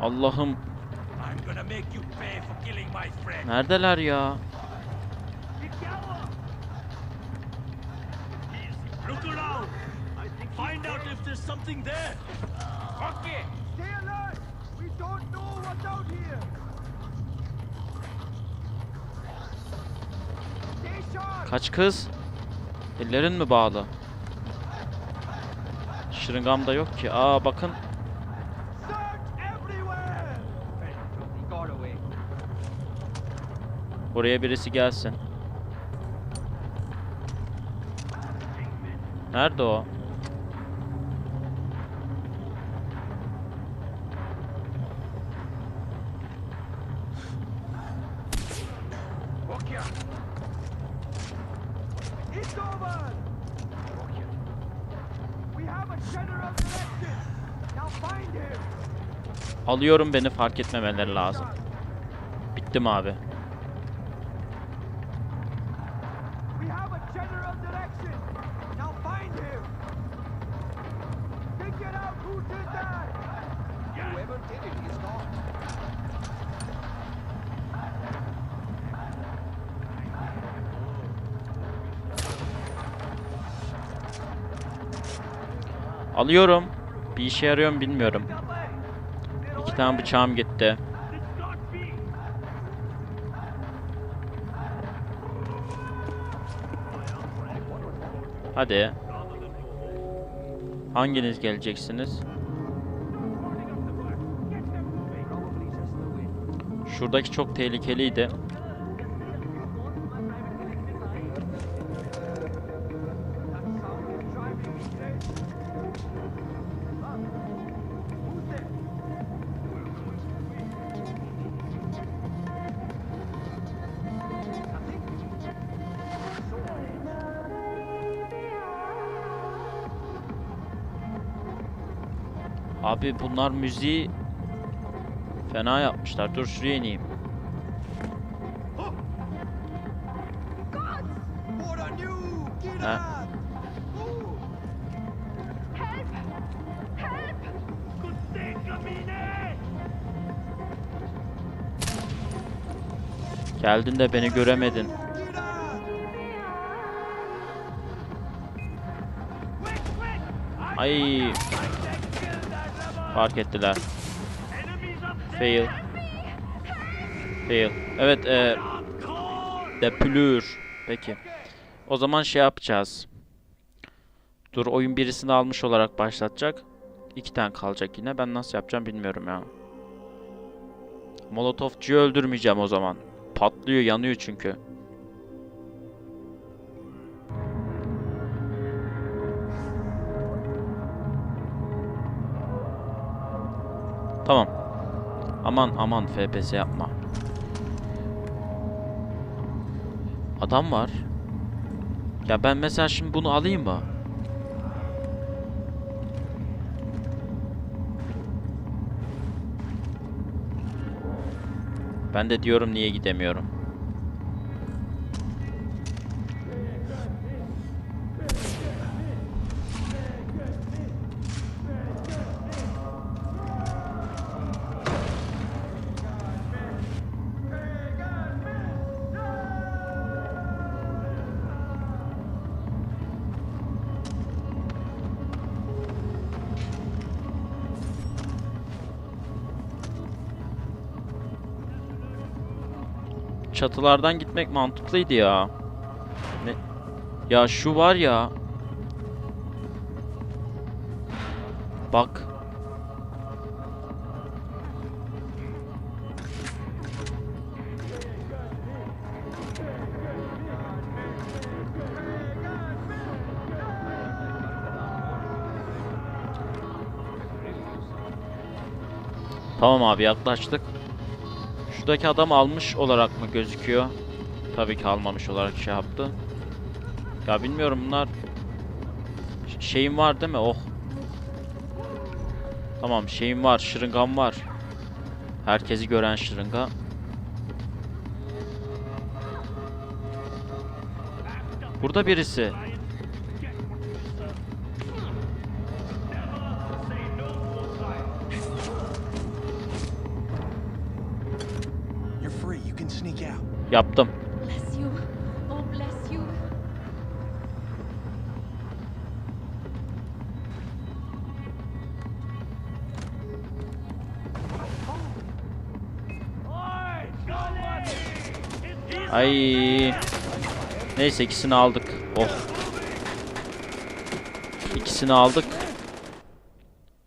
Allah'ım neredeler ya? Look around. Find out if there's something there. Okay. Stay alert! We don't know what's out here! Stay sharp! Kaç kız? Ellerin mi bağlı? Şırıngam da yok ki. Aa bakın. Buraya birisi gelsin. Nerede o? Alıyorum beni fark etmemeleri lazım. Bittim abi. Alıyorum. Bir işe yarıyor mu bilmiyorum. İki tane bıçağım gitti. Hadi. Hanginiz geleceksiniz? Şuradaki çok tehlikeliydi. Abi bunlar müziği fena yapmışlar. Dur şuraya ineyim. Ha? Geldin de beni göremedin. Ay fark ettiler. Fail. Fail. Evet, e, depülür. Peki. O zaman şey yapacağız. Dur oyun birisini almış olarak başlatacak. İki tane kalacak yine. Ben nasıl yapacağım bilmiyorum ya. Molotovcuyu öldürmeyeceğim o zaman. Patlıyor, yanıyor çünkü. Tamam. Aman aman FPS yapma. Adam var. Ya ben mesela şimdi bunu alayım mı? Ben de diyorum niye gidemiyorum. Çatılardan gitmek mantıklıydı ya. Ne? Ya şu var ya. Bak. Tamam abi yaklaştık. Şuradaki adam almış olarak mı gözüküyor? Tabii ki almamış olarak şey yaptı. Ya bilmiyorum bunlar şeyim var değil mi? Oh. Tamam şeyim var, şırıngam var. Herkesi gören şırınga. Burada birisi. He's Ay. Neyse ikisini aldık. Oh. İkisini aldık.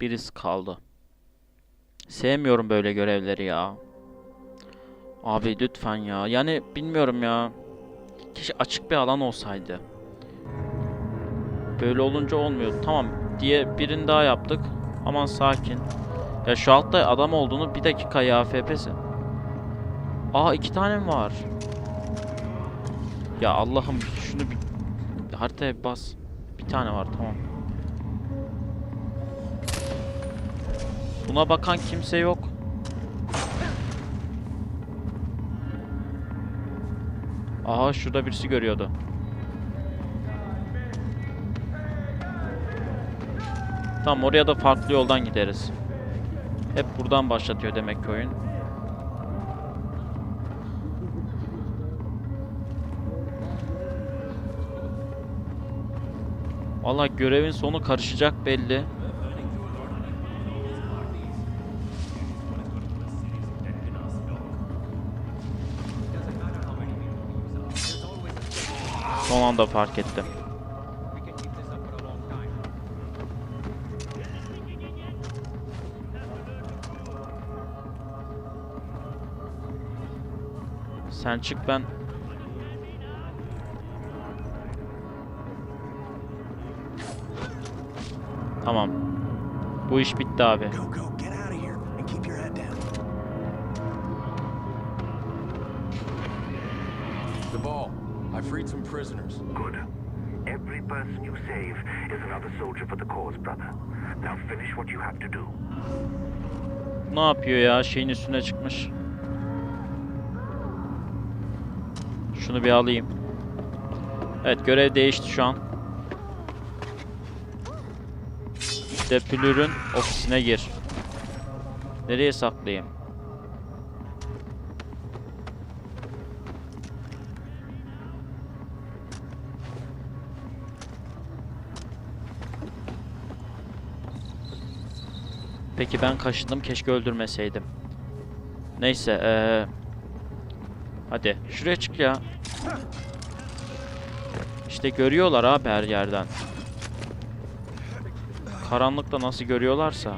Birisi kaldı. Sevmiyorum böyle görevleri ya. Abi lütfen ya. Yani bilmiyorum ya. Keşke açık bir alan olsaydı. Böyle olunca olmuyor. Tamam diye birini daha yaptık. Aman sakin. Ya şu altta adam olduğunu bir dakika ya FPS'i. Aa iki tane mi var? Ya Allah'ım şunu bir haritaya bas. Bir tane var tamam. Buna bakan kimse yok. Aha şurada birisi görüyordu. Tamam oraya da farklı yoldan gideriz. Hep buradan başlatıyor demek ki oyun. Valla görevin sonu karışacak belli. Son anda fark ettim. Sen çık ben Tamam. Bu iş bitti abi. The ball. I freed some prisoners. Good. Every person you save is another soldier for the cause, brother. Now finish what you have to do. Ne yapıyor ya? Şeyin üstüne çıkmış. Şunu bir alayım. Evet görev değişti şu an. Depülür'ün ofisine gir. Nereye saklayayım? Peki ben kaşındım keşke öldürmeseydim. Neyse eee Hadi şuraya çık ya. İşte görüyorlar abi her yerden. Karanlıkta nasıl görüyorlarsa.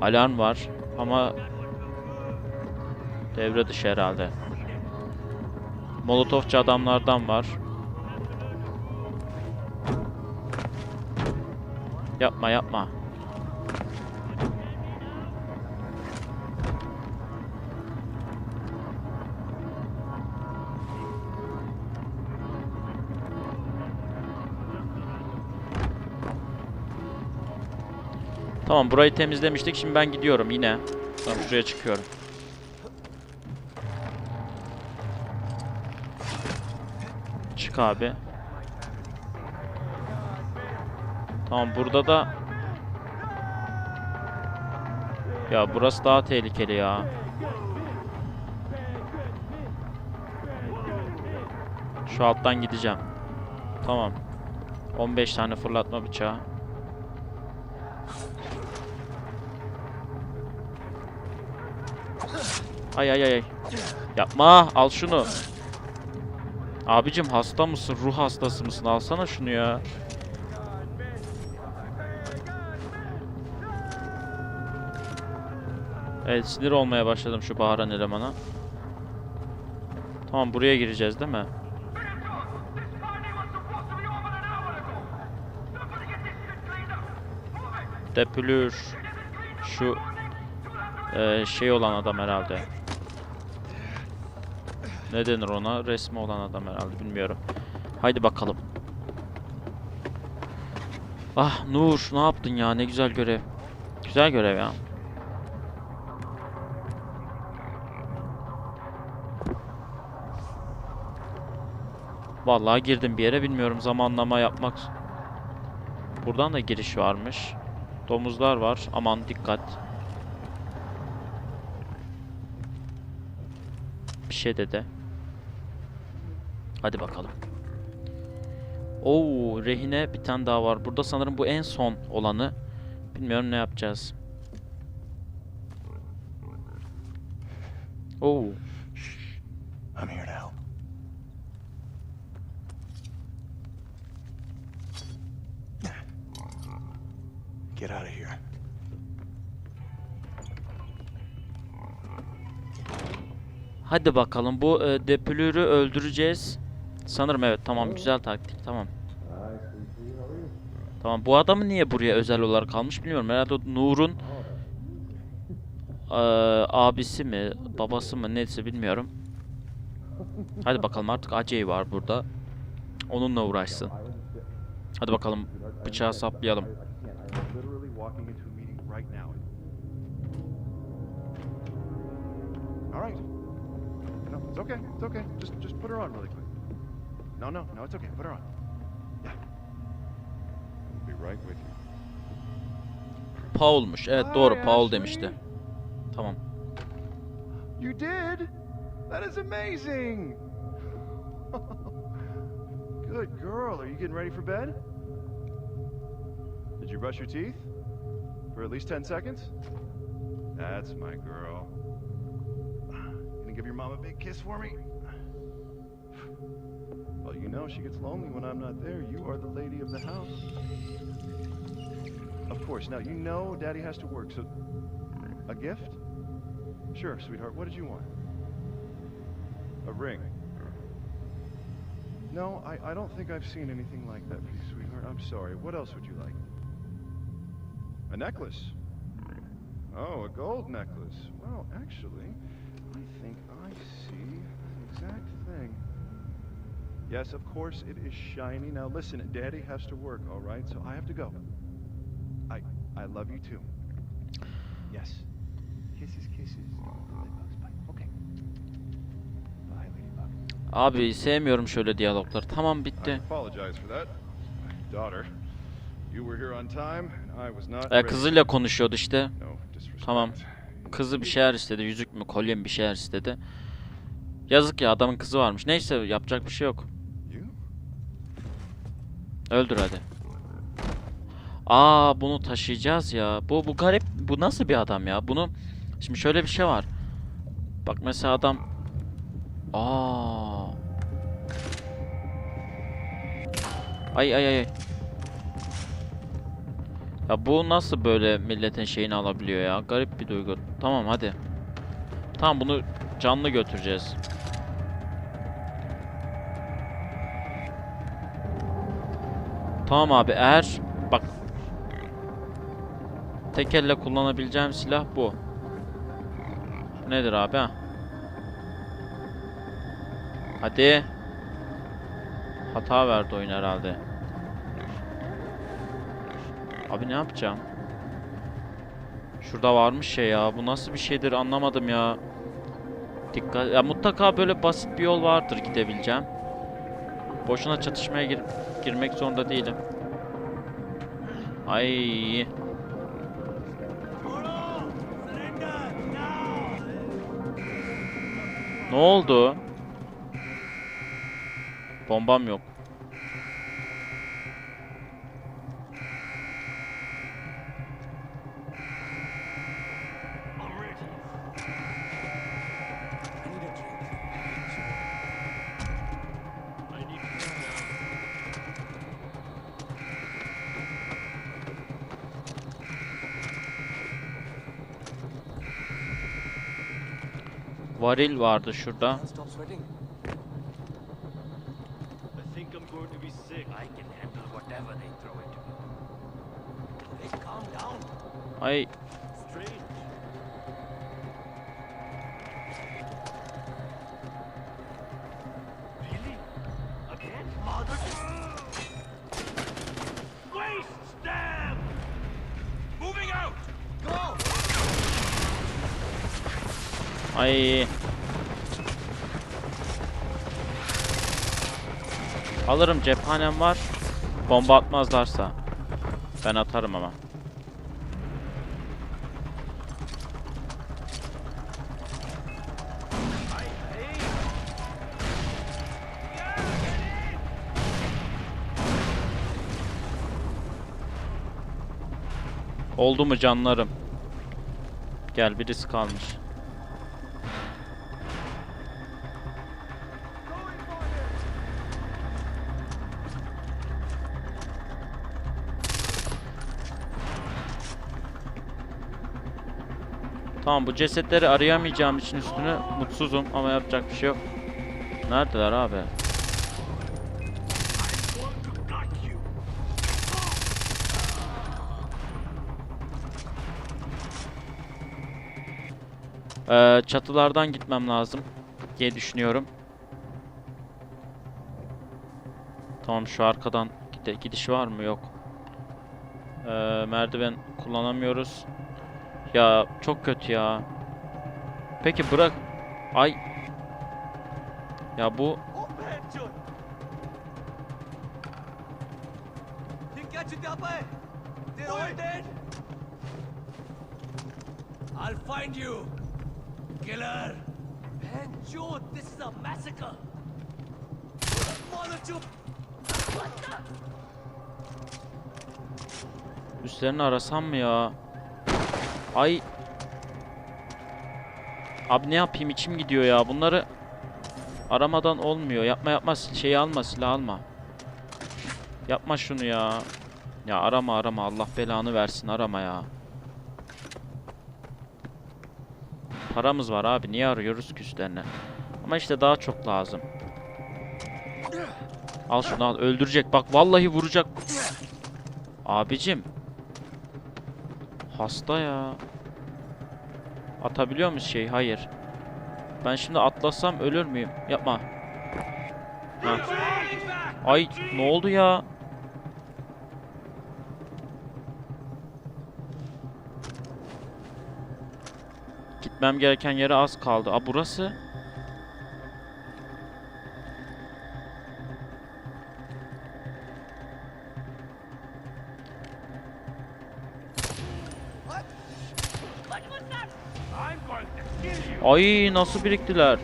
Alarm var ama devre dışı herhalde. Molotofçu adamlardan var. Yapma yapma. Tamam burayı temizlemiştik. Şimdi ben gidiyorum yine. Tamam şuraya çıkıyorum. Çık abi. Tamam burada da Ya burası daha tehlikeli ya. Şu alttan gideceğim. Tamam. 15 tane fırlatma bıçağı. Ay ay ay. Yapma. Al şunu. Abicim hasta mısın? Ruh hastası mısın? Alsana şunu ya. Evet sinir olmaya başladım şu bağıran elemana. Tamam buraya gireceğiz değil mi? Depülür. Şu eee, şey olan adam herhalde. Ne denir ona? Resmi olan adam herhalde bilmiyorum. Haydi bakalım. Ah Nur ne yaptın ya ne güzel görev. Güzel görev ya. Vallahi girdim bir yere bilmiyorum zamanlama yapmak. Buradan da giriş varmış. Domuzlar var. Aman dikkat. Bir şey dedi. Hadi bakalım. Oo, rehine bir tane daha var. Burada sanırım bu en son olanı. Bilmiyorum ne yapacağız. Oo. I'm here to help. Get out of here. Hadi bakalım bu e, depülürü öldüreceğiz. Sanırım evet tamam güzel taktik tamam. Tamam bu adamı niye buraya özel olarak almış bilmiyorum. Herhalde Nur'un e, abisi mi babası mı neyse bilmiyorum. Hadi bakalım artık Acey var burada. Onunla uğraşsın. Hadi bakalım bıçağı saplayalım. I'm literally walking into a meeting right now. All right. No, it's okay. It's okay. Just just put her on really quick. No, no, no, it's okay. Put her on. Yeah. I'll be right with you. Paul'muş. Evet doğru Hi, Paul Ashley. demişti. Tamam. You did? That is amazing. Good girl. Are you getting ready for bed? Did you brush your teeth? For at least 10 seconds? That's my girl. Gonna give your mom a big kiss for me? Well, you know she gets lonely when I'm not there. You are the lady of the house. Of course. Now, you know Daddy has to work, so. A gift? Sure, sweetheart. What did you want? A ring. No, I, I don't think I've seen anything like that for you, sweetheart. I'm sorry. What else would you like? A necklace. Oh, a gold necklace. Well, actually, I think I see the exact thing. Yes, of course, it is shiny. Now listen, Daddy has to work, all right? So I have to go. I I love you too. Yes. Kisses, kisses. Okay. Bye, Ladybug. Abi sevmiyorum şöyle diyalogları. Tamam bitti. I apologize for that. Daughter, you were here on time, E, kızıyla konuşuyordu işte. Tamam. Kızı bir şeyler istedi. Yüzük mü kolye mi bir şeyler istedi. Yazık ya adamın kızı varmış. Neyse yapacak bir şey yok. Öldür hadi. Aa bunu taşıyacağız ya. Bu bu garip. Bu nasıl bir adam ya? Bunu şimdi şöyle bir şey var. Bak mesela adam Aa. Ay ay ay. Ya bu nasıl böyle milletin şeyini alabiliyor ya? Garip bir duygu. Tamam hadi. Tamam bunu canlı götüreceğiz. Tamam abi eğer bak tek elle kullanabileceğim silah bu. Nedir abi ha? Hadi. Hata verdi oyun herhalde. Abi ne yapacağım? Şurada varmış şey ya. Bu nasıl bir şeydir anlamadım ya. Dikkat. Ya mutlaka böyle basit bir yol vardır gidebileceğim. Boşuna çatışmaya gir girmek zorunda değilim. Ay. Ne oldu? Bombam yok. Varil vardı şurada. Can't Ay. Alırım cephanem var. Bomba atmazlarsa. Ben atarım ama. Oldu mu canlarım? Gel birisi kalmış. Tamam bu cesetleri arayamayacağım için üstünü mutsuzum ama yapacak bir şey yok. Neredeler abi? Ee, çatılardan gitmem lazım diye düşünüyorum. Tamam şu arkadan gide- gidiş var mı? Yok. Ee, merdiven kullanamıyoruz. Ya çok kötü ya. Peki bırak. Ay. Ya bu I'll find you. Killer. Pancho, this is a massacre. Molotov. What the? Üstlerini arasam mı ya? Ay. Abi ne yapayım içim gidiyor ya. Bunları aramadan olmuyor. Yapma yapma şeyi alma silah alma. Yapma şunu ya. Ya arama arama Allah belanı versin arama ya. Paramız var abi niye arıyoruz ki üstlerine? Ama işte daha çok lazım. Al şunu al öldürecek bak vallahi vuracak. Abicim. Hasta ya. Atabiliyor muyuz şey? Hayır. Ben şimdi atlasam ölür müyüm? Yapma. Ha. Ay ne oldu ya? Gitmem gereken yere az kaldı. A burası. Ay nasıl biriktiler?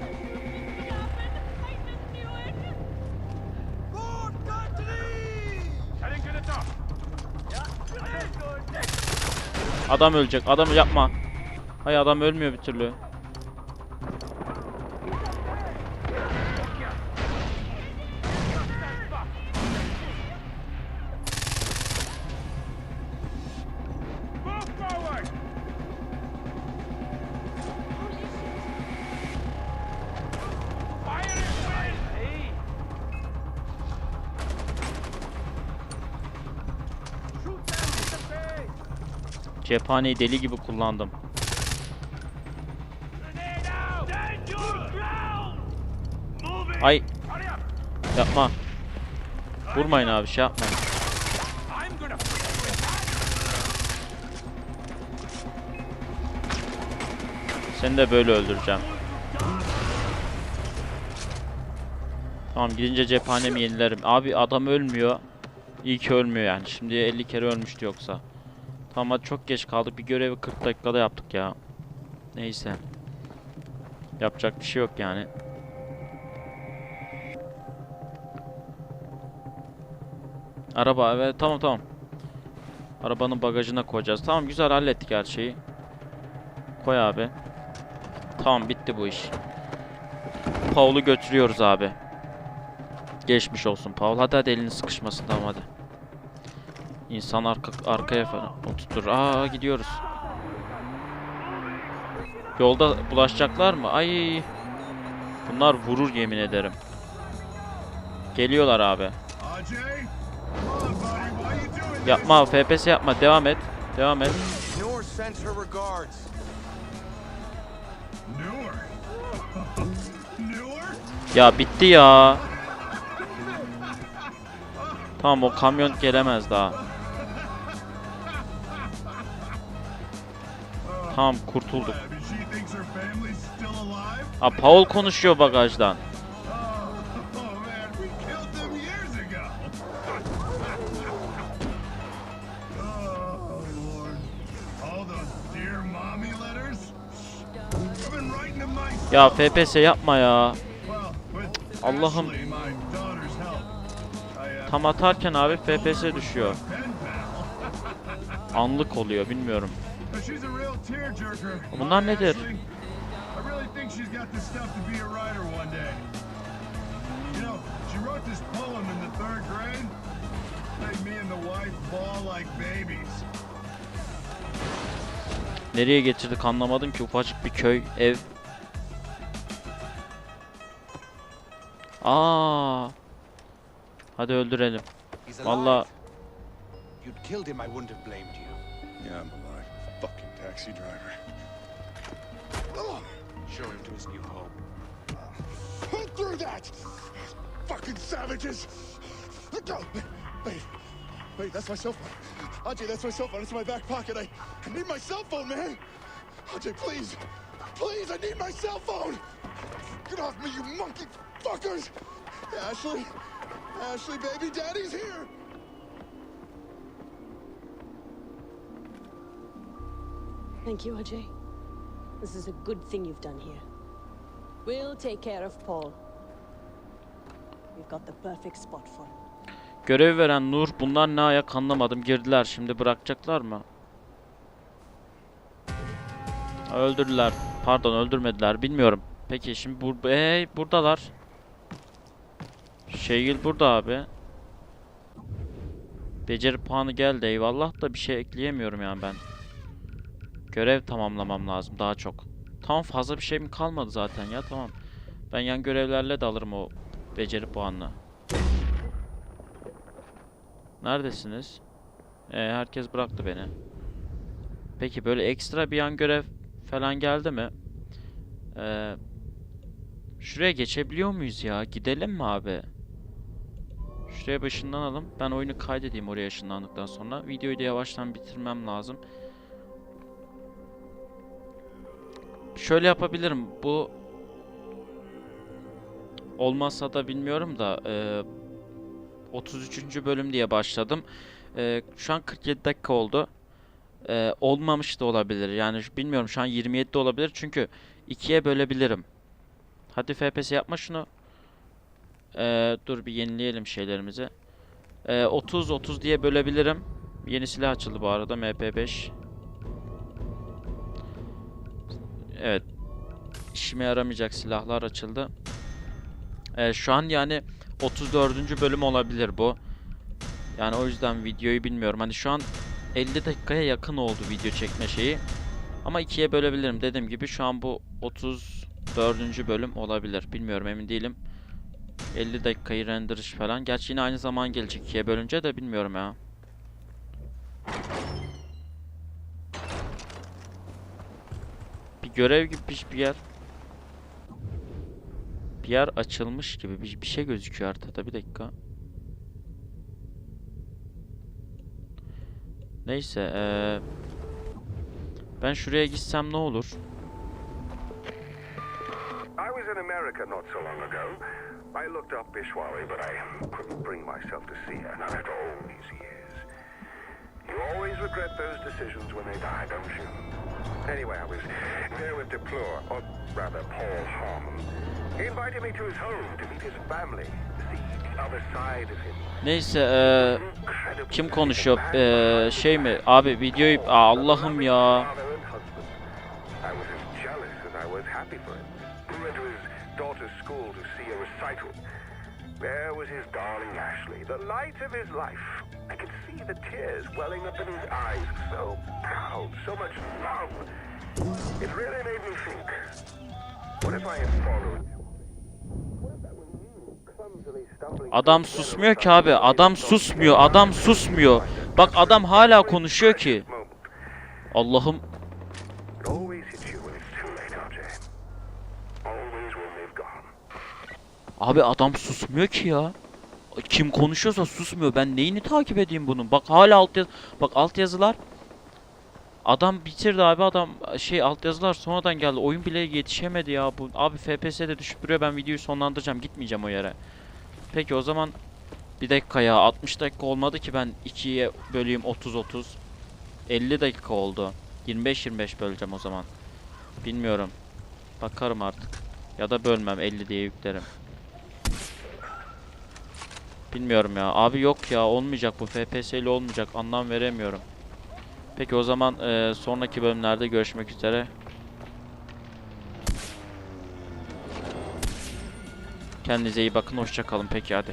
Adam ölecek. Adam yapma. Hay adam ölmüyor bir türlü. Cephaneyi deli gibi kullandım. Ay yapma. Vurmayın abi şey yapmayın. Seni de böyle öldüreceğim. Tamam gidince cephanemi yenilerim. Abi adam ölmüyor. İyi ki ölmüyor yani. Şimdi 50 kere ölmüştü yoksa. Tamam hadi çok geç kaldık. Bir görevi 40 dakikada yaptık ya. Neyse. Yapacak bir şey yok yani. Araba evet tamam tamam. Arabanın bagajına koyacağız. Tamam güzel hallettik her şeyi. Koy abi. Tamam bitti bu iş. Paul'u götürüyoruz abi. Geçmiş olsun Paul. Hadi hadi elini sıkışmasın tamam hadi. İnsan arka, arkaya falan oturtur. Aa gidiyoruz. Yolda bulaşacaklar mı? Ay. Bunlar vurur yemin ederim. Geliyorlar abi. Yapma FPS yapma devam et. Devam et. Ya bitti ya. Tamam o kamyon gelemez daha. Tamam kurtulduk. Ha Paul konuşuyor bagajdan. Ya FPS yapma ya. Allah'ım. Tam atarken abi FPS düşüyor. anlık oluyor bilmiyorum. But she's a real tearjerker. Bunlar nedir? Ashley. I really think she's got the stuff to be a writer one day. You know, she wrote this poem in the third grade. Made me and the wife bawl like babies. Nereye getirdik anlamadım ki ufacık bir köy, ev. Aa. Hadi öldürelim. Valla you'd killed him, I wouldn't have blamed you. Yeah, I'm alive. Fucking taxi driver. Show him to his new home. Who threw that? Fucking savages! Let go! Wait, wait, that's my cell phone. Ajay, that's my cell phone. It's in my back pocket. I, I need my cell phone, man. Ajay, please, please, I need my cell phone. Get off me, you monkey fuckers! Ashley, Ashley, baby, daddy's here. Thank you, Ajay. This is a good thing you've done here. We'll take care of Paul. We've got the perfect spot for him. görev veren Nur bunlar ne ayak anlamadım. Girdiler şimdi bırakacaklar mı? Öldürdüler. Pardon öldürmediler bilmiyorum. Peki şimdi bur hey, buradalar. Şeygil burada abi. Beceri puanı geldi eyvallah da bir şey ekleyemiyorum yani ben. Görev tamamlamam lazım daha çok. Tamam fazla bir şey mi kalmadı zaten ya tamam. Ben yan görevlerle de alırım o beceri puanını. Neredesiniz? Ee, herkes bıraktı beni. Peki böyle ekstra bir yan görev falan geldi mi? Ee, şuraya geçebiliyor muyuz ya? Gidelim mi abi? Şuraya bir ışınlanalım. Ben oyunu kaydedeyim oraya ışınlandıktan sonra. Videoyu da yavaştan bitirmem lazım. Şöyle yapabilirim. Bu olmazsa da bilmiyorum da e, 33. bölüm diye başladım. E, şu an 47 dakika oldu. E, olmamış da olabilir. Yani bilmiyorum şu an 27 de olabilir. Çünkü ikiye bölebilirim. Hadi FPS yapma şunu. E, dur bir yenileyelim şeylerimizi. E, 30 30 diye bölebilirim. Yeni silah açıldı bu arada MP5. Evet. İşime yaramayacak silahlar açıldı. Ee, şu an yani 34. bölüm olabilir bu. Yani o yüzden videoyu bilmiyorum. Hani şu an 50 dakikaya yakın oldu video çekme şeyi. Ama ikiye bölebilirim. Dediğim gibi şu an bu 34. bölüm olabilir. Bilmiyorum emin değilim. 50 dakikayı render iş falan. Gerçi yine aynı zaman gelecek ikiye bölünce de bilmiyorum ya. Bir görev gibi bir, bir yer. Bir yer açılmış gibi bir, bir şey gözüküyor haritada. Bir dakika. Neyse eee ben şuraya gitsem ne olur? I was in America not so long ago. I looked up Bishwari, but I couldn't bring myself to see her, not after all these years. You always regret those decisions when they die, don't you? Anyway, I was there with Deplore, or rather Paul Harmon. He invited me to his home to meet his family, to see the other side of him. Neyse Incredibly kim konuşuyor? Eee şey mi? Abi videoyu Aa, Allah'ım ya. I was as jealous as I was happy for him. We went to his daughter's school to see a recital. There was his darling Ashley, the light of his life. I could see the tears welling up in his eyes. So proud, so much love. It really made me think. What if I had followed Adam susmuyor ki abi. Adam susmuyor. Adam susmuyor. Bak adam hala konuşuyor ki. Allah'ım Abi adam susmuyor ki ya. Kim konuşuyorsa susmuyor. Ben neyini takip edeyim bunun? Bak hala alt yaz Bak alt yazılar. Adam bitirdi abi adam şey alt yazılar sonradan geldi. Oyun bile yetişemedi ya bu. Abi FPS'de düşüp duruyor. Ben videoyu sonlandıracağım. Gitmeyeceğim o yere. Peki o zaman bir dakika ya 60 dakika olmadı ki ben 2'ye böleyim 30 30. 50 dakika oldu. 25 25 böleceğim o zaman. Bilmiyorum. Bakarım artık. Ya da bölmem 50 diye yüklerim. Bilmiyorum ya. Abi yok ya olmayacak bu FPS ile olmayacak. Anlam veremiyorum. Peki o zaman e, sonraki bölümlerde görüşmek üzere. Kendinize iyi bakın. Hoşça kalın. Peki hadi.